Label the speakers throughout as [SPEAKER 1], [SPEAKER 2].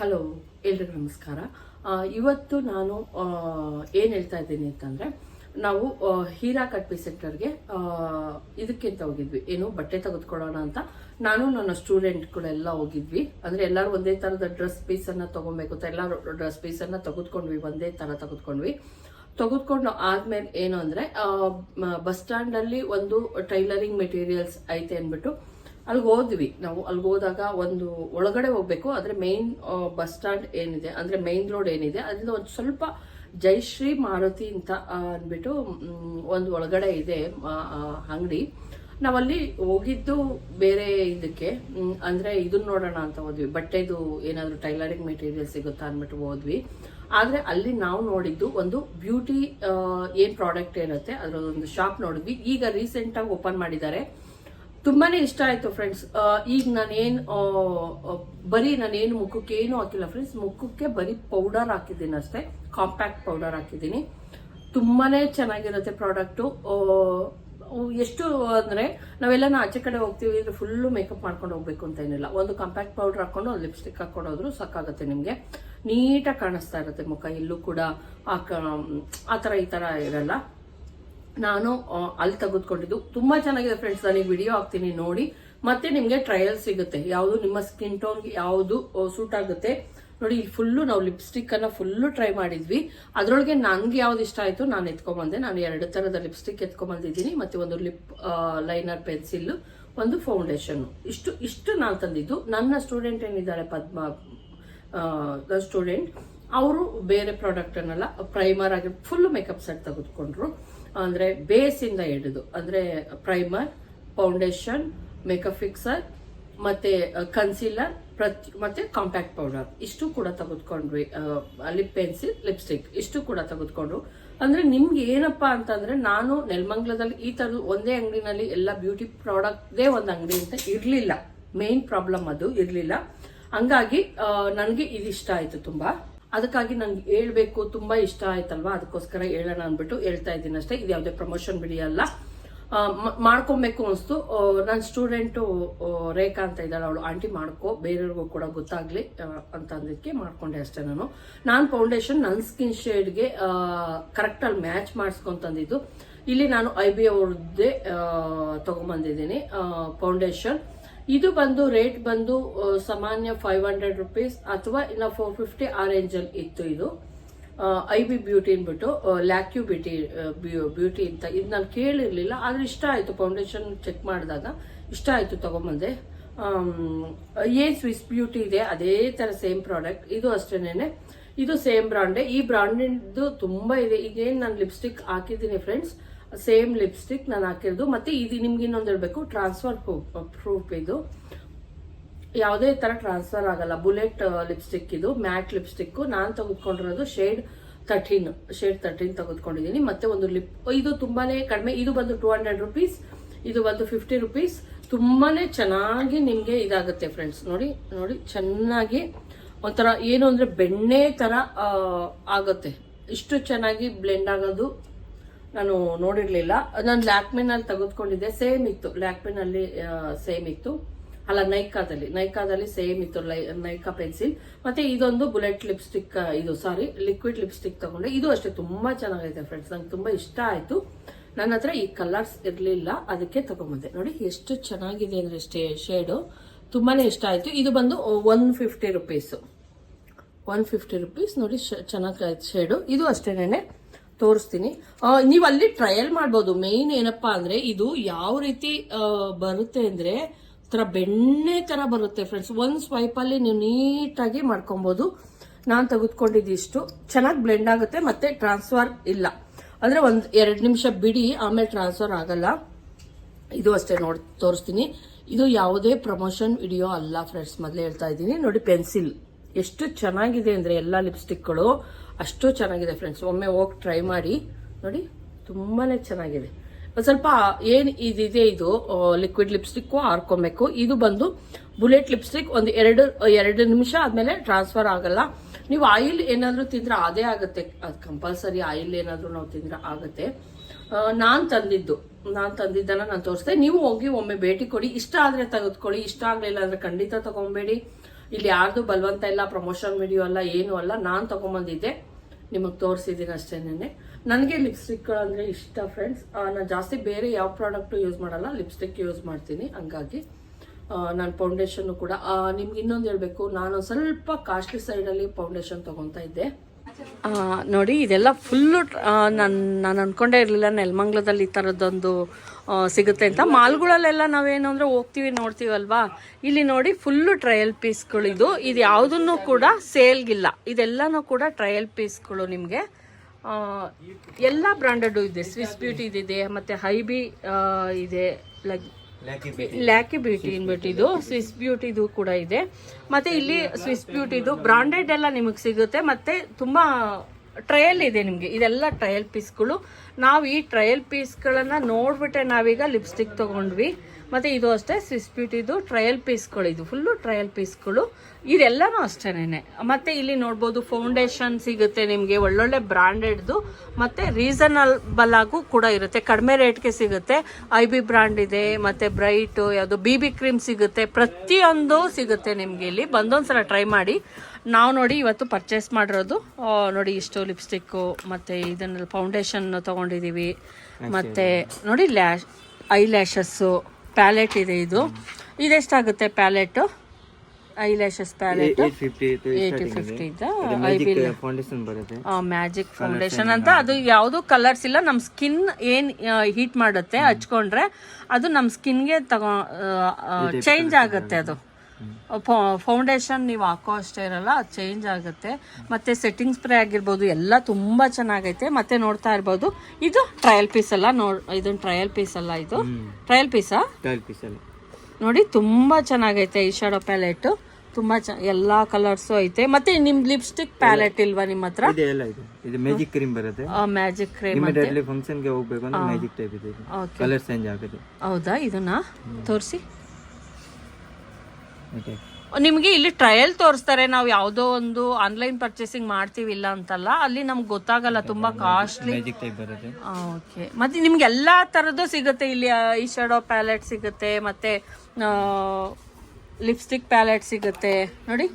[SPEAKER 1] Hello, ಎಲ್ರಿಗೂ ನಮಸ್ಕಾರ. ಇವತ್ತು ನಾನು ಏನು ಹೇಳ್ತಾ ಇದ್ದೀನಿ ಅಂತಂದರೆ, ನಾವು ಹೀರಾ ಕಟ್ಪಿ ಸೆಕ್ಟರ್ಗೆ ಇದಕ್ಕಿಂತ ಹೋಗಿದ್ವಿ. ಏನು, ಬಟ್ಟೆ ತೆಗೆದುಕೊಳ್ಳೋಣ ಅಂತ. ನಾನು, ನನ್ನ ಸ್ಟೂಡೆಂಟ್ಗಳೆಲ್ಲ ಹೋಗಿದ್ವಿ. ಅಂದರೆ ಎಲ್ಲರೂ ಒಂದೇ ಥರದ ಡ್ರೆಸ್ ಪೀಸನ್ನು ತೊಗೊಬೇಕು ಅಂತ ಎಲ್ಲರೂ ಡ್ರೆಸ್ ಪೀಸನ್ನು ತೆಗೆದುಕೊಂಡ್ವಿ, ಒಂದೇ ಥರ ತೆಗೆದುಕೊಂಡ್ವಿ. ತೆಗೆದುಕೊಂಡು ಆದಮೇಲೆ ಏನು ಅಂದರೆ ಬಸ್ ಸ್ಟ್ಯಾಂಡಲ್ಲಿ ಒಂದು ಟೈಲರಿಂಗ್ ಮೆಟೀರಿಯಲ್ಸ್ ಐತೆ ಅಂದ್ಬಿಟ್ಟು ಅಲ್ಲಿಗೆ ಹೋದ್ವಿ. ನಾವು ಅಲ್ಲಿಗೆ ಹೋದಾಗ ಒಂದು ಒಳಗಡೆ ಹೋಗ್ಬೇಕು. ಆದರೆ ಮೇನ್ ಬಸ್ ಸ್ಟ್ಯಾಂಡ್ ಏನಿದೆ, ಅಂದರೆ ಮೇನ್ ರೋಡ್ ಏನಿದೆ, ಅದರಿಂದ ಒಂದು ಸ್ವಲ್ಪ ಜೈಶ್ರೀ ಮಾರುತಿ ಅಂತ ಅಂದ್ಬಿಟ್ಟು ಒಂದು ಒಳಗಡೆ ಇದೆ ಅಂಗಡಿ. ನಾವಲ್ಲಿ ಹೋಗಿದ್ದು ಬೇರೆ ಇದಕ್ಕೆ ಅಂದ್ರೆ ಇದನ್ನ ನೋಡೋಣ ಅಂತ ಹೋದ್ವಿ. ಬಟ್ಟೆದು ಏನಾದರೂ ಟೈಲರಿಂಗ್ ಮೆಟೀರಿಯಲ್ ಸಿಗುತ್ತಾ ಅಂದ್ಬಿಟ್ಟು ಹೋದ್ವಿ. ಆದ್ರೆ ಅಲ್ಲಿ ನಾವು ನೋಡಿದ್ದು ಒಂದು ಬ್ಯೂಟಿ ಏನ್ ಪ್ರಾಡಕ್ಟ್ ಇರುತ್ತೆ ಒಂದು ಶಾಪ್ ನೋಡಿದ್ವಿ. ಈಗ ರೀಸೆಂಟ್ ಆಗಿ ಓಪನ್ ಮಾಡಿದ್ದಾರೆ. ತುಂಬಾನೇ ಇಷ್ಟ ಆಯ್ತು ಫ್ರೆಂಡ್ಸ್ ಈಗ ನಾನೇನು ಬರೀ ನಾನೇನು ಮುಖಕ್ಕೆ ಏನು ಹಾಕಿಲ್ಲ ಫ್ರೆಂಡ್ಸ್ ಮುಖಕ್ಕೆ ಬರೀ ಪೌಡರ್ ಹಾಕಿದ್ದೀನಿ ಅಷ್ಟೇ. ಕಾಂಪ್ಯಾಕ್ಟ್ ಪೌಡರ್ ಹಾಕಿದ್ದೀನಿ. ತುಂಬಾನೇ ಚೆನ್ನಾಗಿರುತ್ತೆ ಪ್ರಾಡಕ್ಟು ಎಷ್ಟು ಅಂದ್ರೆ ನಾವೆಲ್ಲ ಆಚೆ ಕಡೆ ಹೋಗ್ತೀವಿ ಅಂದ್ರೆ ಫುಲ್ಲು ಮೇಕಪ್ ಮಾಡ್ಕೊಂಡು ಹೋಗ್ಬೇಕು ಅಂತ ಏನಿಲ್ಲ. ಒಂದು ಕಾಂಪ್ಯಾಕ್ಟ್ ಪೌಡರ್ ಹಾಕೊಂಡು, ಒಂದು ಲಿಪ್ಸ್ಟಿಕ್ ಹಾಕೊಂಡು ಹೋದ್ರು ಸಾಕಾಗುತ್ತೆ ನಿಮಗೆ. ನೀಟಾಗಿ ಕಾಣಿಸ್ತಾ ಇರುತ್ತೆ ಮುಖ. ಎಲ್ಲೂ ಕೂಡ ಆ ಥರ ಈ ಥರ ಇರಲ್ಲ. ನಾನು ಅಲ್ಲಿ ತೆಗೆದುಕೊಂಡಿದ್ದು. ತುಂಬಾ ಚೆನ್ನಾಗಿದೆ ಫ್ರೆಂಡ್ಸ್ ನನಗೆ ವಿಡಿಯೋ ಹಾಕ್ತೀನಿ ನೋಡಿ. ಮತ್ತೆ ನಿಮಗೆ ಟ್ರಯಲ್ ಸಿಗುತ್ತೆ. ಯಾವುದು ನಿಮ್ಮ ಸ್ಕಿನ್ ಟೋನ್ಗೆ ಯಾವುದು ಸೂಟ್ ಆಗುತ್ತೆ. ನೋಡಿ, ಇಲ್ಲಿ ಫುಲ್ಲು ನಾವು ಲಿಪ್ಸ್ಟಿಕ್ ಅನ್ನ ಫುಲ್ಲು ಟ್ರೈ ಮಾಡಿದ್ವಿ. ಅದರೊಳಗೆ ನನಗೆ ಯಾವ್ದು ಇಷ್ಟ ಆಯ್ತು, ನಾನು ಎತ್ಕೊಂಡ್ಬಂದೆ ನಾನು ಎರಡು ತರದ ಲಿಪ್ಸ್ಟಿಕ್ ಎತ್ಕೊಂಬಂದಿದ್ದೀನಿ. ಮತ್ತೆ ಒಂದು ಲಿಪ್ ಲೈನರ್ ಪೆನ್ಸಿಲ್ ಒಂದು ಫೌಂಡೇಶನ್ ಇಷ್ಟು ಇಷ್ಟು ನಾನು ತಂದಿದ್ದು. ನನ್ನ ಸ್ಟೂಡೆಂಟ್ ಏನಿದ್ದಾರೆ, ಪದ್ಮ ಸ್ಟೂಡೆಂಟ್ ಅವರು ಬೇರೆ ಪ್ರಾಡಕ್ಟ್ ಅನ್ನಲ್ಲ ಪ್ರೈಮರ್ ಆಗಿ ಫುಲ್ ಮೇಕಪ್ ಸೆಟ್ ತೆಗೆದುಕೊಂಡ್ರು. ಅಂದ್ರೆ ಬೇಸ್ ಇಂದ ಹಿಡಿದು, ಅಂದ್ರೆ ಪ್ರೈಮರ್ ಫೌಂಡೇಶನ್ ಮೇಕಪ್ ಫಿಕ್ಸರ್ ಮತ್ತೆ ಕನ್ಸೀಲರ್ ಪ್ರತಿ, ಮತ್ತೆ ಕಾಂಪ್ಯಾಕ್ಟ್ ಪೌಡರ್ ಇಷ್ಟು ಕೂಡ ತೆಗೆದುಕೊಂಡ್ವಿ ಲಿಪ್ ಪೆನ್ಸಿಲ್ ಲಿಪ್ಸ್ಟಿಕ್ ಇಷ್ಟು ಕೂಡ ತೆಗೆದುಕೊಂಡ್ರು. ಅಂದ್ರೆ ನಿಮ್ಗೆ ಏನಪ್ಪ ಅಂತಂದ್ರೆ, ನಾನು ನೆಲಮಂಗ್ಲದಲ್ಲಿ ಈ ತರದ ಒಂದೇ ಅಂಗಡಿನಲ್ಲಿ ಎಲ್ಲ ಬ್ಯೂಟಿ ಪ್ರಾಡಕ್ಟ್ದೇ ಒಂದು ಅಂಗಡಿ ಅಂತ ಇರಲಿಲ್ಲ. ಮೇನ್ ಪ್ರಾಬ್ಲಮ್ ಅದು ಇರಲಿಲ್ಲ. ಹಂಗಾಗಿ ನನಗೆ ಇದು ಇಷ್ಟ ಆಯ್ತು ತುಂಬಾ. ಅದಕ್ಕಾಗಿ ನನ್ಗೆ ಹೇಳ್ಬೇಕು, ತುಂಬಾ ಇಷ್ಟ ಆಯ್ತಲ್ವಾ? ಅದಕ್ಕೋಸ್ಕರ ಹೇಳೋಣ ಅಂದ್ಬಿಟ್ಟು ಹೇಳ್ತಾ ಇದ್ದೀನಿ ಅಷ್ಟೇ. ಇದು ಯಾವುದೇ ಪ್ರಮೋಷನ್ ಬಿಡಿಯಲ್ಲ ಮಾಡ್ಕೊಬೇಕು ಅನಿಸ್ತು. ನನ್ನ ಸ್ಟೂಡೆಂಟು ರೇಖಾ ಅಂತ ಇದ್ದಾಳೆ. ಅವಳು ಆಂಟಿ ಮಾಡ್ಕೋ, ಬೇರೆಯವ್ರಿಗೂ ಕೂಡ ಗೊತ್ತಾಗ್ಲಿ ಅಂತ ಅಂದಿದ್ದಕ್ಕೆ ಮಾಡ್ಕೊಂಡೆ ಅಷ್ಟೇ ನಾನು. ನಾನು ಫೌಂಡೇಶನ್ ನನ್ನ ಸ್ಕಿನ್ ಶೇಡ್ಗೆ ಕರೆಕ್ಟಲ್ಲಿ ಮ್ಯಾಚ್ ಮಾಡಿಸ್ಕೊಂತಂದಿದ್ದು ಇಲ್ಲಿ ನಾನು ಐ ಬಿ ಅವ್ರದ್ದೇ ತಗೊಂಬಂದಿದ್ದೀನಿ. ಫೌಂಡೇಶನ್ ಇದು ಬಂದು ರೇಟ್ ಬಂದು ಸಾಮಾನ್ಯ ಫೈವ್ ಹಂಡ್ರೆಡ್ ರುಪೀಸ್ ಅಥವಾ ಇನ್ನ ಫೋರ್ ಫಿಫ್ಟಿ ಆ ರೇಂಜಲ್ಲಿ ಇತ್ತು ಇದು. ಐ ಬಿ ಬ್ಯೂಟಿ ಅಂದ್ಬಿಟ್ಟು ಲ್ಯಾಕ್ಯೂ ಬ್ಯೂಟಿ ಬ್ಯೂಟಿ ಅಂತ ಇದು ನಾನು ಕೇಳಿರ್ಲಿಲ್ಲ, ಆದ್ರೆ ಇಷ್ಟ ಆಯ್ತು. ಫೌಂಡೇಶನ್ ಚೆಕ್ ಮಾಡಿದಾಗ ಇಷ್ಟ ಆಯ್ತು ತೊಗೊಂಬಂದೆ. ಏನ್ ಸ್ವಿಸ್ ಬ್ಯೂಟಿ ಇದೆ, ಅದೇ ತರ ಸೇಮ್ ಪ್ರಾಡಕ್ಟ್ ಇದು ಅಷ್ಟೇನೆ ಇದು ಸೇಮ್ ಬ್ರಾಂಡೆ ಈ ಬ್ರಾಂಡಿಂದು ತುಂಬಾ ಇದೆ. ಈಗೇನು ನಾನು ಲಿಪ್ಸ್ಟಿಕ್ ಹಾಕಿದ್ದೀನಿ ಫ್ರೆಂಡ್ಸ್ ಸೇಮ್ ಲಿಪ್ಸ್ಟಿಕ್ ನಾನು ಹಾಕಿರೋದು. ಮತ್ತೆ ಇದು ನಿಮ್ಗೆ ಇನ್ನೊಂದು ಹೇಳಬೇಕು ಟ್ರಾನ್ಸ್ಫರ್ ಪ್ರೂಫ್ ಇದು. ಯಾವುದೇ ತರ ಟ್ರಾನ್ಸ್ಫರ್ ಆಗಲ್ಲ. ಬುಲೆಟ್ ಲಿಪ್ಸ್ಟಿಕ್ ಇದು ಮ್ಯಾಟ್ ಲಿಪ್ಸ್ಟಿಕ್ಕು ನಾನು ತೆಗೆದುಕೊಂಡಿರೋದು ಶೇಡ್ ತರ್ಟೀನ್ ಶೇಡ್ ತರ್ಟೀನ್ ತೆಗೆದುಕೊಂಡಿದ್ದೀನಿ. ಮತ್ತೆ ಒಂದು ಲಿಪ್ ಇದು ತುಂಬಾನೇ ಕಡಿಮೆ. ಇದು ಬಂದು ಟೂ ಹಂಡ್ರೆಡ್ ರುಪೀಸ್ ಇದು ಬಂದು ಫಿಫ್ಟಿ ರುಪೀಸ್ ತುಂಬಾನೇ ಚೆನ್ನಾಗಿ ನಿಮಗೆ ಇದಾಗುತ್ತೆ ಫ್ರೆಂಡ್ಸ್ ನೋಡಿ ನೋಡಿ ಚೆನ್ನಾಗಿ ಒಂಥರ ಏನು ಅಂದರೆ ಬೆಣ್ಣೆ ಆ, ಆಗುತ್ತೆ. ಇಷ್ಟು ಚೆನ್ನಾಗಿ ಬ್ಲೆಂಡ್ ಆಗೋದು ನಾನು ನೋಡಿರ್ಲಿಲ್ಲ. ನಾನು ಲ್ಯಾಕ್ಮಿನಲ್ಲಿ ತೆಗೆದುಕೊಂಡಿದ್ದೆ ಸೇಮ್ ಇತ್ತು. ಲ್ಯಾಕ್ಮಿನಲ್ಲಿ ಸೇಮ್ ಇತ್ತು. ಅಲ್ಲ ನೈಕಾದಲ್ಲಿ ನೈಕಾದಲ್ಲಿ ಸೇಮ್ ಇತ್ತು. ನೈಕಾ ಪೆನ್ಸಿಲ್ ಮತ್ತೆ ಇದೊಂದು ಬುಲೆಟ್ ಲಿಪ್ಸ್ಟಿಕ್ ಇದು ಸಾರಿ ಲಿಕ್ವಿಡ್ ಲಿಪ್ಸ್ಟಿಕ್ ತಗೊಂಡೆ. ಇದು ಅಷ್ಟೇ, ತುಂಬಾ ಚೆನ್ನಾಗೈತೆ ಫ್ರೆಂಡ್ಸ್ ನಂಗೆ ತುಂಬಾ ಇಷ್ಟ ಆಯ್ತು. ನನ್ನ ಹತ್ರ ಈ ಕಲರ್ಸ್ ಇರಲಿಲ್ಲ. ಅದಕ್ಕೆ ತಗೊಂಬಂದೆ. ನೋಡಿ, ಎಷ್ಟು ಚೆನ್ನಾಗಿದೆ ಅಂದ್ರೆ ಸ್ಟೇ ಶೇಡು ತುಂಬಾನೇ ಇಷ್ಟ ಆಯ್ತು. ಇದು ಬಂದು one fifty rupees one fifty rupees ನೋಡಿ ಚೆನ್ನಾಗಿ ಶೇಡು ಇದು ಅಷ್ಟೇನೆ ತೋರಿಸ್ತೀನಿ. ನೀವು ಅಲ್ಲಿ ಟ್ರಯಲ್ ಮಾಡ್ಬೋದು. ಮೇನ್ ಏನಪ್ಪಾ ಅಂದ್ರೆ ಇದು ಯಾವ ರೀತಿ ಬರುತ್ತೆ ಅಂದ್ರೆ ಒಂಥರ ಬೆಣ್ಣೆ ತರ ಬರುತ್ತೆ ಫ್ರೆಂಡ್ಸ್ ಒಂದ್ ಸ್ವೈಪ್ ಅಲ್ಲಿ ನೀವು ನೀಟಾಗಿ ಮಾಡ್ಕೊಬಹುದು ನಾನು ತೆಗೆದುಕೊಂಡಿದ್ದು ಇಷ್ಟು. ಚೆನ್ನಾಗಿ ಬ್ಲೆಂಡ್ ಆಗುತ್ತೆ, ಮತ್ತೆ ಟ್ರಾನ್ಸ್ಫರ್ ಇಲ್ಲ. ಅಂದ್ರೆ ಒಂದ್ ಎರಡ್ ನಿಮಿಷ ಬಿಡಿ, ಆಮೇಲೆ ಟ್ರಾನ್ಸ್ಫರ್ ಆಗಲ್ಲ. ಇದು ಅಷ್ಟೇ ನೋಡಿ, ತೋರಿಸ್ತೀನಿ. ಇದು ಯಾವುದೇ ಪ್ರಮೋಷನ್ ವಿಡಿಯೋ ಅಲ್ಲ ಫ್ರೆಂಡ್ಸ್ ಮೊದಲೇ ಹೇಳ್ತಾ ಇದ್ದೀನಿ. ನೋಡಿ ಪೆನ್ಸಿಲ್ ಎಷ್ಟು ಚೆನ್ನಾಗಿದೆ ಅಂದ್ರೆ ಎಲ್ಲ ಲಿಪ್ಸ್ಟಿಕ್ಗಳು ಅಷ್ಟು ಚೆನ್ನಾಗಿದೆ ಫ್ರೆಂಡ್ಸ್ ಒಮ್ಮೆ ಹೋಗಿ ಟ್ರೈ ಮಾಡಿ, ನೋಡಿ ತುಂಬಾ ಚೆನ್ನಾಗಿದೆ. ಒಂದು ಸ್ವಲ್ಪ ಏನು ಇದಿದೆ ಇದು ಲಿಕ್ವಿಡ್ ಲಿಪ್ಸ್ಟಿಕ್ಕು ಹಾರ್ಕೊಬೇಕು ಇದು ಬಂದು ಬುಲೆಟ್ ಲಿಪ್ಸ್ಟಿಕ್ ಒಂದು ಎರಡು ಎರಡು ನಿಮಿಷ ಆದಮೇಲೆ ಟ್ರಾನ್ಸ್ಫರ್ ಆಗಲ್ಲ. ನೀವು ಆಯಿಲ್ ಏನಾದರೂ ತಿಂದರೆ ಅದೇ ಆಗುತ್ತೆ. ಅದು ಕಂಪಲ್ಸರಿ ಆಯಿಲ್ ಏನಾದರೂ ನಾವು ತಿಂದರೆ ಆಗುತ್ತೆ. ನಾನು ತಂದಿದ್ದು, ನಾನು ತಂದಿದ್ದನ್ನು ನಾನು ತೋರಿಸ್ದೆ. ನೀವು ಹೋಗಿ ಒಮ್ಮೆ ಭೇಟಿ ಕೊಡಿ. ಇಷ್ಟ ಆದರೆ ತೆಗೆದುಕೊಳ್ಳಿ, ಇಷ್ಟ ಆಗಲಿಲ್ಲ ಅಂದರೆ ಖಂಡಿತ ತಗೊಂಬೇಡಿ. ಇಲ್ಲಿ ಯಾರ್ದು ಬಲವಂತ ಇಲ್ಲ ಪ್ರಮೋಷನ್ ವಿಡಿಯೋ ಅಲ್ಲ, ಏನು ಅಲ್ಲ, ನಾನು ತಗೊಂಬಂದಿದ್ದೆ. ನಿಮಗೆ ತೋರಿಸಿದ್ದೀನಿ ಅಷ್ಟೇನೆ ನನಗೆ ಲಿಪ್ಸ್ಟಿಕ್ಗಳು ಅಂದರೆ ಇಷ್ಟ ಫ್ರೆಂಡ್ಸ್ ನಾನು ಜಾಸ್ತಿ ಬೇರೆ ಯಾವ ಪ್ರಾಡಕ್ಟು ಯೂಸ್ ಮಾಡಲ್ಲ ಲಿಪ್ಸ್ಟಿಕ್ ಯೂಸ್ ಮಾಡ್ತೀನಿ, ಹಂಗಾಗಿ ನಾನು ಫೌಂಡೇಶನ್ ಕೂಡ. ನಿಮ್ಗೆ ಇನ್ನೊಂದು ಹೇಳಬೇಕು. ನಾನು ಸ್ವಲ್ಪ ಕಾಸ್ಟ್ಲಿ ಸೈಡಲ್ಲಿ ಫೌಂಡೇಶನ್ ತೊಗೊತಾ ಇದ್ದೆ. ನೋಡಿ, ಇದೆಲ್ಲ ಫುಲ್ಲು ನಾನು ನಾನು ಅಂದ್ಕೊಂಡೇ ಇರಲಿಲ್ಲ, ನೆಲಮಂಗ್ಲದಲ್ಲಿ ಈ ಥರದ್ದೊಂದು ಸಿಗುತ್ತೆ ಅಂತ. ಮಾಲ್ಗಳಲ್ಲೆಲ್ಲ ನಾವೇನು ಅಂದರೆ ಹೋಗ್ತೀವಿ, ನೋಡ್ತೀವಲ್ವಾ? ಇಲ್ಲಿ ನೋಡಿ ಫುಲ್ಲು ಟ್ರಯಲ್ ಪೀಸ್ಗಳು ಇದು. ಇದು ಯಾವುದನ್ನು ಕೂಡ ಸೇಲ್ಗಿಲ್ಲ. ಇದೆಲ್ಲನೂ ಕೂಡ ಟ್ರಯಲ್ ಪೀಸ್ಗಳು ನಿಮಗೆ. ಎಲ್ಲ ಬ್ರ್ಯಾಂಡೆಡು ಇದೆ. ಸ್ವಿಸ್ ಬ್ಯೂಟಿ ಇದೆ, ಮತ್ತು ಹೈಬಿ ಇದೆ. ಲೈಕ್ ಲ್ಯಾಕಿ ಬ್ಯೂಟಿ ಅನ್ಬಿಟ್ಟಿದ್ದು ಇದು ಸ್ವಿಸ್ ಬ್ಯೂಟಿದು ಕೂಡ ಇದೆ. ಮತ್ತೆ ಇಲ್ಲಿ ಸ್ವಿಸ್ ಬ್ಯೂಟಿದು ಬ್ರಾಂಡೆಡ್ ಎಲ್ಲ ನಿಮಗೆ ಸಿಗುತ್ತೆ. ಮತ್ತೆ ತುಂಬಾ ಟ್ರಯಲ್ ಇದೆ ನಿಮಗೆ. ಇದೆಲ್ಲ ಟ್ರಯಲ್ ಪೀಸ್ಗಳು ನಾವು ಈ ಟ್ರಯಲ್ ಪೀಸ್ಗಳನ್ನು ನೋಡ್ಬಿಟ್ಟೆ ನಾವೀಗ ಲಿಪ್ಸ್ಟಿಕ್ ತಗೊಂಡ್ವಿ. ಮತ್ತೆ ಇದು ಅಷ್ಟೇ ಸ್ವಿಸ್ ಬ್ಯೂಟಿದು ಟ್ರಯಲ್ ಪೀಸ್ಗಳು ಇದು ಫುಲ್ಲು ಟ್ರಯಲ್ ಪೀಸ್ಗಳು ಇದೆಲ್ಲನೂ ಅಷ್ಟೇನೆ ಮತ್ತೆ ಇಲ್ಲಿ ನೋಡ್ಬೋದು ಫೌಂಡೇಶನ್ ಸಿಗುತ್ತೆ ನಿಮಗೆ ಒಳ್ಳೊಳ್ಳೆ ಬ್ರ್ಯಾಂಡೆಡ್ದು ಮತ್ತೆ ರೀಸನಬಲ್ ಆಗು ಕೂಡ ಇರುತ್ತೆ. ಕಡಿಮೆ ರೇಟ್ಗೆ ಸಿಗುತ್ತೆ. ಐ ಬಿ ಬ್ರ್ಯಾಂಡ್ ಇದೆ ಮತ್ತೆ ಬ್ರೈಟ್ ಯಾವುದು ಬಿ ಬಿ ಕ್ರೀಮ್ ಸಿಗುತ್ತೆ. ಪ್ರತಿಯೊಂದು ಸಿಗುತ್ತೆ ನಿಮಗೆ ಇಲ್ಲಿ. ಬಂದೊಂದ್ಸಲ ಟ್ರೈ ಮಾಡಿ. ನಾವು ನೋಡಿ ಇವತ್ತು ಪರ್ಚೇಸ್ ಮಾಡಿರೋದು. ನೋಡಿ ಇಷ್ಟು ಲಿಪ್ಸ್ಟಿಕ್ಕು ಮತ್ತೆ ಇದನ್ನ ಫೌಂಡೇಶನ್ ತಗೊಂಡಿದ್ದೀವಿ ಮತ್ತೆ ನೋಡಿ ಲ್ಯಾಶ್ ಐ ಲ್ಯಾಶಸ್ಸು ಪ್ಯಾಲೆಟ್ ಇದೆ ಇದು. ಇದೆಷ್ಟಾಗುತ್ತೆ palette? Eye lashes palette eighty fifty
[SPEAKER 2] magic foundation
[SPEAKER 1] magic foundation ಅಂತ. ಅದು ಯಾವುದು ಕಲರ್ಸ್ ಇಲ್ಲ. ನಮ್ಮ ಸ್ಕಿನ್ ಏನ್ ಹೀಟ್ ಮಾಡುತ್ತೆ ಹಚ್ಕೊಂಡ್ರೆ ಅದು ನಮ್ಮ ಸ್ಕಿನ್ಗೆ ತಗೋ ಚೇಂಜ್ ಆಗುತ್ತೆ ಅದು. ಫೌಂಡೇಶನ್ ನೀವು ಹಾಕೋ ಅಷ್ಟೇ ಇರಲ್ಲ ಅದು ಚೇಂಜ್ ಆಗುತ್ತೆ. ಮತ್ತೆ ಸೆಟ್ಟಿಂಗ್ ಸ್ಪ್ರೇ ಆಗಿರ್ಬೋದು ಎಲ್ಲ ತುಂಬಾ ಚೆನ್ನಾಗೈತೆ. ಮತ್ತೆ ನೋಡ್ತಾ ಇರ್ಬೋದು ಇದು ಟ್ರಯಲ್ ಪೀಸ್ ಅಲ್ಲ ನೋಡ್ ಇದೊಂದು ಟ್ರಯಲ್ ಪೀಸ್ ಅಲ್ಲ ಇದು. ಟ್ರಯಲ್ ಪೀಸಾ
[SPEAKER 2] ಟ್ರಯಲ್ ಪೀಸ್ ಅಲ್ಲ.
[SPEAKER 1] ನೋಡಿ ತುಂಬಾ ಚೆನ್ನಾಗೈತೆ ಈ ಶಾಡೋ ಪ್ಯಾಲೆಟ್ ತುಂಬಾ ಚ ಎಲ್ಲಾ ಕಲರ್ಸು ಐತೆ. ಮತ್ತೆ ನಿಮ್ ಲಿಪ್ಸ್ಟಿಕ್ ಪ್ಯಾಲೆಟ್ ಇಲ್ವಾ ನಿಮ್ಮ ಹತ್ರ?
[SPEAKER 2] ಇದೆ ಎಲ್ಲ ಇದು. ಮ್ಯಾಜಿಕ್ ಕ್ರೀಮ್ ಬರುತ್ತೆ.
[SPEAKER 1] ಮ್ಯಾಜಿಕ್ ಕ್ರೀಮ್
[SPEAKER 2] ಫಂಕ್ಷನ್ಗೆ ಹೋಗ್ಬೇಕು ಅಂದ್ರೆ ಮ್ಯಾಜಿಕ್ ಟೈಪ್ ಇದೆ ಇದು. ಕಲರ್ ಚೇಂಜ್ ಆಗುತ್ತೆ.
[SPEAKER 1] ಹೌದಾ ಇದನ್ನ ತೋರಿಸಿ. ನಿಮಗೆ ಇಲ್ಲಿ ಟ್ರಯಲ್ ತೋರಿಸ್ತಾರೆ ನಾವು ಯಾವುದೋ ಒಂದು ಆನ್ಲೈನ್ ಪರ್ಚೇಸಿಂಗ್ ಮಾಡ್ತೀವಿ ಇಲ್ಲ ಅಂತಲ್ಲ ಅಲ್ಲಿ ನಮ್ಗೆ ಗೊತ್ತಾಗಲ್ಲ ತುಂಬಾ ಕಾಸ್ಟ್ಲಿ ಓಕೆ ಮತ್ತೆ ನಿಮ್ಗೆ ಎಲ್ಲಾ ತರದ್ದು ಸಿಗುತ್ತೆ ಇಲ್ಲಿ ಈ ಶಾಡೋ ಪ್ಯಾಲೆಟ್ ಸಿಗುತ್ತೆ ಮತ್ತೆ ಲಿಪ್ಸ್ಟಿಕ್ ಪ್ಯಾಲೆಟ್ ಸಿಗುತ್ತೆ. ನೋಡಿ.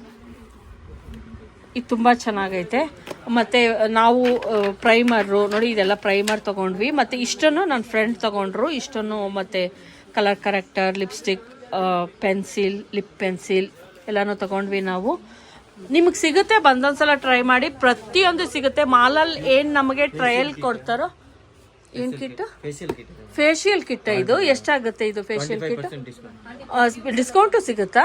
[SPEAKER 1] ಇದು ತುಂಬ ಚೆನ್ನಾಗೈತೆ. ಮತ್ತು ನಾವು ಪ್ರೈಮರು ನೋಡಿ ಇದೆಲ್ಲ ಪ್ರೈಮರ್ ತೊಗೊಂಡ್ವಿ. ಮತ್ತು ಇಷ್ಟನ್ನು ನನ್ನ ಫ್ರೆಂಡ್ ತೊಗೊಂಡ್ರು ಇಷ್ಟನ್ನು ಮತ್ತು colour corrector lipstick pencil lip pencil ಎಲ್ಲನೂ ತಗೊಂಡ್ವಿ ನಾವು. ನಿಮಗೆ ಸಿಗುತ್ತೆ ಬಂದೊಂದ್ಸಲ ಟ್ರೈ ಮಾಡಿ. ಪ್ರತಿಯೊಂದು ಸಿಗುತ್ತೆ. ಮಾಲಲ್ಲಿ ಏನು ನಮಗೆ ಟ್ರಯಲ್ ಕೊಡ್ತಾರೋ ಏನು
[SPEAKER 2] ಕಿಟ್
[SPEAKER 1] ಫೇಶಿಯಲ್ ಕಿಟ್ ಇದು. ಎಷ್ಟಾಗುತ್ತೆ ಇದು ಫೇಶಿಯಲ್ ಕಿಟ್
[SPEAKER 2] ಡಿಸ್ಕೌಂಟ್
[SPEAKER 1] ಸಿಗುತ್ತಾ.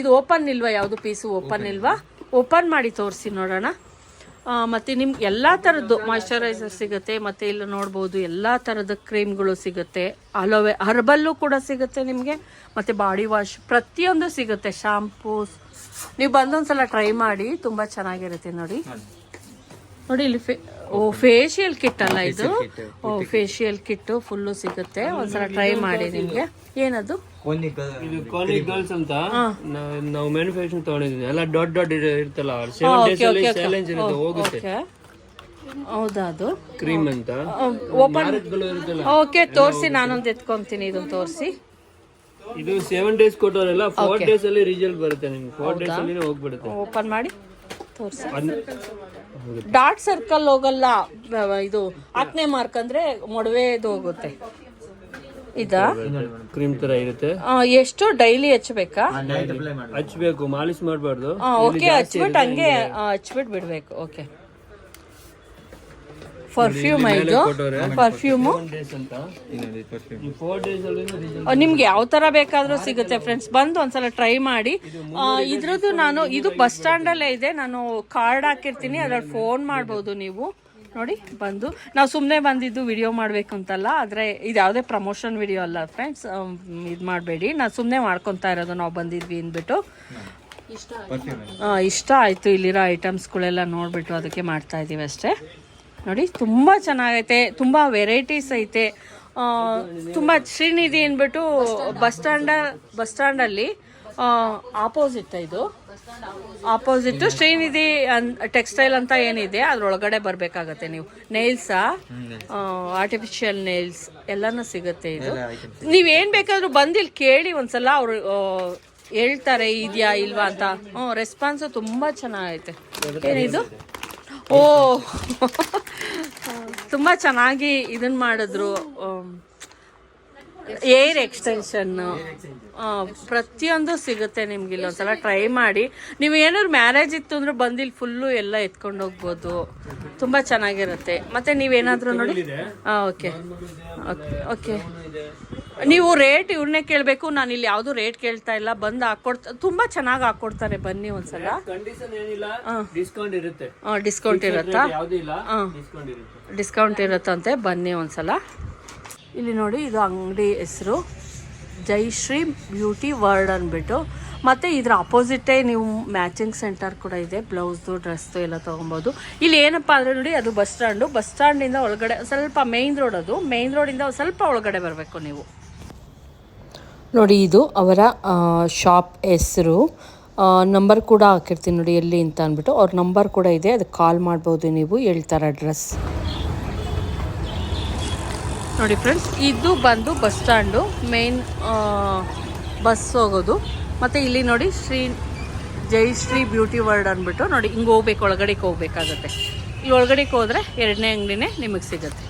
[SPEAKER 1] ಇದು ಓಪನ್ ಇಲ್ವಾ? ಯಾವುದು ಪೀಸು ಓಪನ್ ಇಲ್ವಾ? ಓಪನ್ ಮಾಡಿ ತೋರಿಸಿ ನೋಡೋಣ. ಮತ್ತೆ ನಿಮ್ಗೆ ಎಲ್ಲ ಥರದ್ದು ಮಾಯಶ್ಚರೈಸರ್ ಸಿಗುತ್ತೆ ಮತ್ತೆ ಇಲ್ಲಿ ನೋಡ್ಬೋದು ಎಲ್ಲ ಥರದ ಕ್ರೀಮ್ಗಳು ಸಿಗುತ್ತೆ. ಅಲೋವೆ ಹರ್ಬಲ್ಲು ಕೂಡ ಸಿಗುತ್ತೆ ನಿಮಗೆ ಮತ್ತೆ ಬಾಡಿ ವಾಶ್ ಪ್ರತಿಯೊಂದು ಸಿಗುತ್ತೆ. ಶಾಂಪೂಸ್ ನೀವು ಬಂದೊಂದ್ಸಲ ಟ್ರೈ ಮಾಡಿ ತುಂಬ ಚೆನ್ನಾಗಿರುತ್ತೆ ನೋಡಿ. ನೋಡಿ ಇಲ್ಲಿ ಫೇ ಓ ಫೇಶಿಯಲ್ ಕಿಟ್ ಅಲ್ಲ ಇದು? ಓ ಫೇಶಿಯಲ್ ಕಿಟ್ ಫುಲ್ಲು ಸಿಗುತ್ತೆ. ಒಂದ್ಸಲ ಟ್ರೈ ಮಾಡಿ ನಿಮಗೆ. ಏನದು?
[SPEAKER 2] ಓನ್ಲಿ
[SPEAKER 3] ಇದು ಕಾಲೇಜ್ ಗರ್ಲ್ಸ್ ಅಂತ. ನಾ- ನಾವು ಮ್ಯಾನುಫ್ಯಾಕ್ಚರಿಂಗ್ ತಗೊಂಡಿದ್ದೀನಿ. ಎಲ್ಲ ಡಾಟ್ ಡಾಟ್ ಇರ್ತಲ್ಲ. ಸೆವೆನ್ ಡೇಸ್ ಅಲ್ಲಿ ಚಾಲೆಂಜ್ ಇರುತ್ತೆ ಹೋಗುತ್ತೆ.
[SPEAKER 1] ಓಕೆ ಹೌದಾ ಅದು
[SPEAKER 3] ಕ್ರೀಮ್ ಅಂತ?
[SPEAKER 1] ಓಪನ್
[SPEAKER 3] ಇರುತ್ತಲ್ಲ.
[SPEAKER 1] ಓಕೆ ತೋರಿಸಿ ನಾನೊಂದು ಎತ್ಕೊಂತೀನಿ ಇದನ್ನ ತೋರಿಸಿ.
[SPEAKER 3] ಇದು ಸೆವೆನ್ ಡೇಸ್ ಕೊಟ್ಟವರೆಲ್ಲ ಫೋರ್ ಡೇಸ್ ಅಲ್ಲಿ ರಿಸಲ್ಟ್ ಬರುತ್ತೆ ನಿಮ್ಗೆ. ಫೋರ್ ಡೇಸ್ ಅಲ್ಲಿ ಹೋಗ್ಬಿಡುತ್ತೆ.
[SPEAKER 1] ಓಪನ್ ಮಾಡಿ ತೋರಿಸಿ. ಡಾಟ್ ಸರ್ಕಲ್ ಹೋಗಲ್ಲ ಇದು ಆಕ್ನೆ ಮಾರ್ಕ್ ಅಂದ್ರೆ ಮೊಡವೆದು ಹೋಗುತ್ತೆ. ಇದಾ?
[SPEAKER 3] ಕ್ರೀಮ್ ತರ ಇರುತ್ತೆ.
[SPEAKER 1] ಎಷ್ಟು ಡೈಲಿ ಹಚ್ಬೇಕಾ?
[SPEAKER 3] ಹಚ್ಬೇಕು ಮಾಲಿಶ್ ಮಾಡಬಾರ್ದು.
[SPEAKER 1] ಓಕೆ ಹಚ್ಬಿಟ್ಟು ಹಂಗೆ ಹಚ್ಬಿಟ್ಟು ಬಿಡ್ಬೇಕು ಓಕೆ. ಪರ್ಫ್ಯೂಮ್ ಇದು. ಪರ್ಫ್ಯೂಮು
[SPEAKER 3] ಡೇಸ್ ಅಂತ
[SPEAKER 2] ಇನ್ನೊಂದು ಪರ್ಫ್ಯೂಮ್
[SPEAKER 3] ಈ ಫೋರ್ ಡೇಸ್ ಅಲ್ಲಿ ರಿಸಲ್ಟ್
[SPEAKER 1] ನಿಮ್ಗೆ ಯಾವ ತರ ಬೇಕಾದ್ರೂ ಸಿಗುತ್ತೆ ಫ್ರೆಂಡ್ಸ್ ಬಂದು ಒಂದ್ಸಲ ಟ್ರೈ ಮಾಡಿ. ಇದ್ರದ್ದು ನಾನು ಇದು ಬಸ್ ಸ್ಟ್ಯಾಂಡ್ ಅಲ್ಲೇ ಇದೆ. ನಾನು ಕಾರ್ಡ್ ಹಾಕಿರ್ತೀನಿ ಅದ್ರಲ್ಲಿ ಫೋನ್ ಮಾಡ್ಬೋದು ನೀವು. ನೋಡಿ ಬಂದು. ನಾವು ಸುಮ್ಮನೆ ಬಂದಿದ್ದು ವಿಡಿಯೋ ಮಾಡಬೇಕು ಅಂತಲ್ಲ ಆದರೆ ಇದು ಯಾವುದೇ ಪ್ರಮೋಷನ್ ವಿಡಿಯೋ ಅಲ್ಲ ಫ್ರೆಂಡ್ಸ್ ಇದು ಮಾಡಬೇಡಿ. ನಾನು ಸುಮ್ಮನೆ ಮಾಡ್ಕೊತಾ ಇರೋದು ನಾವು ಬಂದಿದ್ವಿ ಅಂದ್ಬಿಟ್ಟು.
[SPEAKER 2] ಪರ್ಫ್ಯೂಮ್
[SPEAKER 1] ಇಷ್ಟ ಆಯಿತು ಇಲ್ಲಿರೋ ಐಟಮ್ಸ್ಗಳೆಲ್ಲ ನೋಡಿಬಿಟ್ಟು ಅದಕ್ಕೆ ಮಾಡ್ತಾ ಇದ್ದೀವಿ ಅಷ್ಟೇ. ನೋಡಿ ತುಂಬ ಚೆನ್ನಾಗೈತೆ ತುಂಬ ವೆರೈಟೀಸ್ ಐತೆ. ತುಂಬ ಶ್ರೀನಿಧಿ ಅಂದ್ಬಿಟ್ಟು ಬಸ್ ಸ್ಟ್ಯಾಂಡ ಬಸ್ ಸ್ಟ್ಯಾಂಡಲ್ಲಿ ಆಪೋಸಿಟ್ ಇದು. ಆಪೋಸಿಟ್ ಶ್ರೀನಿಧಿ ಟೆಕ್ಸ್ಟೈಲ್ ಅಂತ ಏನಿದೆ ಅದ್ರೊಳಗಡೆ ಬರಬೇಕಾಗತ್ತೆ ನೀವು. ನೈಲ್ಸಾ ಆರ್ಟಿಫಿಷಿಯಲ್ ನೈಲ್ಸ್ ಎಲ್ಲಾನು ಸಿಗುತ್ತೆ ಇದು. ನೀವೇನು ಬೇಕಾದರೂ ಬಂದು ಇಲ್ಲಿ ಕೇಳಿ ಒಂದ್ಸಲ ಅವರು ಹೇಳ್ತಾರೆ ಇದೆಯಾ ಇಲ್ವಾ ಅಂತ. ಹ್ಞೂ ರೆಸ್ಪಾನ್ಸು ತುಂಬ ಚೆನ್ನಾಗೈತೆ. ಏನಿದು? ಓ. ತುಂಬ ಚೆನ್ನಾಗಿ ಇದನ್ ಮಾಡಿದ್ರು. Hair extension. ಪ್ರತಿಯೊಂದು ಸಿಗುತ್ತೆ ನಿಮ್ಗೆ ಇಲ್ಲೊಂದ್ಸಲ ಟ್ರೈ ಮಾಡಿ. ನೀವು ಏನಾದ್ರು ಮ್ಯಾರೇಜ್ ಇತ್ತು ಅಂದ್ರೆ ಬಂದು ಇಲ್ಲಿ ಫುಲ್ಲು ಎಲ್ಲ ಎತ್ಕೊಂಡು ಹೋಗ್ಬೋದು. ತುಂಬ ಚೆನ್ನಾಗಿರುತ್ತೆ. ಮತ್ತೆ ನೀವೇನಾದರೂ ನೋಡಿ? ಹಾಂ ಓಕೆ ಓಕೆ ನೀವು ರೇಟ್ ಇವ್ರನ್ನೇ ಕೇಳಬೇಕು. ನಾನು ಇಲ್ಲಿ ಯಾವುದು ರೇಟ್ ಕೇಳ್ತಾ ಇಲ್ಲ. ಬಂದು ಹಾಕೊಡ್ತಾ ತುಂಬ ಚೆನ್ನಾಗಿ ಹಾಕೊಡ್ತಾರೆ. ಬನ್ನಿ ಒಂದ್ಸಲ.
[SPEAKER 3] ಡಿಸ್ಕೌಂಟ್ ಇರುತ್ತೆ.
[SPEAKER 1] ಡಿಸ್ಕೌಂಟ್ ಇರುತ್ತಂತೆ. ಬನ್ನಿ ಒಂದ್ಸಲ. ಇಲ್ಲಿ ನೋಡಿ ಇದು ಅಂಗಡಿ ಹೆಸರು. ಜೈಶ್ರೀ ಬ್ಯೂಟಿ ವರ್ಲ್ಡ್ ಅಂದ್ಬಿಟ್ಟು. ಮತ್ತು ಇದರ ಅಪೋಸಿಟೇ ನೀವು ಮ್ಯಾಚಿಂಗ್ ಸೆಂಟರ್ ಕೂಡ ಇದೆ, ಬ್ಲೌಸ್ದು, ಡ್ರೆಸ್ದು ಎಲ್ಲ ತೊಗೊಬೋದು. ಇಲ್ಲಿ ಏನಪ್ಪ ಅಂದರೆ ನೋಡಿ, ಅದು ಬಸ್ ಸ್ಟ್ಯಾಂಡು. ಬಸ್ ಸ್ಟ್ಯಾಂಡಿಂದ ಒಳಗಡೆ ಸ್ವಲ್ಪ ಮೇಯ್ನ್ ರೋಡ್ ಅದು. ಮೇಯ್ನ್ ರೋಡಿಂದ ಸ್ವಲ್ಪ ಒಳಗಡೆ ಬರಬೇಕು ನೀವು. ನೋಡಿ ಇದು ಅವರ ಶಾಪ್ ಹೆಸರು. ನಂಬರ್ ಕೂಡ ಹಾಕಿರ್ತೀನಿ ನೋಡಿ ಎಲ್ಲಿ ಅಂತ ಅಂದ್ಬಿಟ್ಟು. ಅವ್ರ ನಂಬರ್ ಕೂಡ ಇದೆ. ಅದಕ್ಕೆ ಕಾಲ್ ಮಾಡ್ಬೋದು ನೀವು, ಹೇಳ್ತಾರೆ ಅಡ್ರೆಸ್ ನೋಡಿ ಫ್ರೆಂಡ್ಸ್, ಇದು ಬಂದು ಬಸ್ ಸ್ಟ್ಯಾಂಡು, ಮೇನ್ ಬಸ್ ಹೋಗೋದು. ಮತ್ತು ಇಲ್ಲಿ ನೋಡಿ ಶ್ರೀ ಜೈಶ್ರೀ ಬ್ಯೂಟಿ ವರ್ಲ್ಡ್ ಅಂದ್ಬಿಟ್ಟು ನೋಡಿ, ಹಿಂಗೆ ಹೋಗ್ಬೇಕು, ಒಳಗಡೆಗೆ ಹೋಗ್ಬೇಕಾಗತ್ತೆ. ಇಲ್ಲಿ ಒಳಗಡೆಗೆ ಹೋದರೆ ಎರಡನೇ ಅಂಗಡಿನೇ ನಿಮಗೆ ಸಿಗುತ್ತೆ.